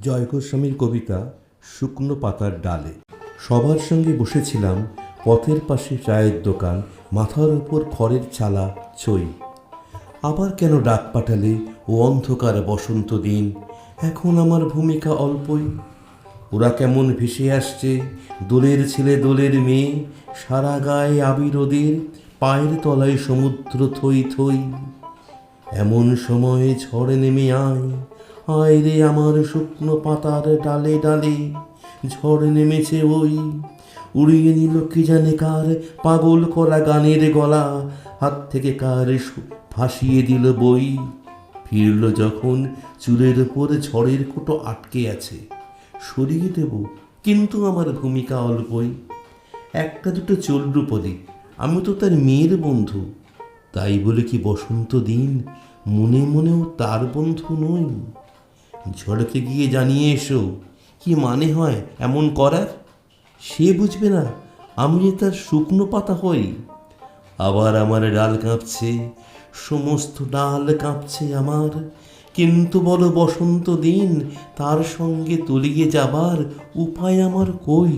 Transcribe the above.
জয় গোস্বামীর কবিতা শুকনো পাতার ডালে। সবার সঙ্গে বসেছিলাম পথের পাশে চায়ের দোকান, মাথার উপর খড়ের চালা চই আবার কেন ডাক পাঠালে ও অন্ধকার বসন্ত দিন? এখন আমার ভূমিকা অল্পই। ওরা কেমন ভেসে আসছে? দোলের ছেলে, দোলের মেয়ে, সারা গায়ে আবির ওদের, পায়ের তলায় সমুদ্র থই থই। এমন সময়ে ঝড় নেমে আয়। আয় রে আমার শুকনো পাতার ডালে ডালে, ঝড় নেমেছে ওই। উড়িয়ে নিল কি জানে কার পাগল করা গানের গলা, হাত থেকে কার ভাসিয়ে দিল বই। ফিরল যখন চুলের উপর ঝড়ের কোটো আটকে আছে, সরিয়ে দেব কিন্তু আমার ভূমিকা অল্পই। একটা দুটো চলল পদে আমি তো তার মেয়ের বন্ধু। তাই বলে কি বসন্ত দিন মনে মনেও তার বন্ধু নই? ঝড়কে গিয়ে জানিয়ে এসো, কি মানে হয় এমন করার? সে বুঝবে না, আমি যে তার শুকনো পাতা হই। আবার আমার ডাল কাঁপছে, সমস্ত ডাল কাঁপছে আমার। কিন্তু বলো বসন্ত দিন, তার সঙ্গে তলিয়ে যাবার উপায় আমার কই?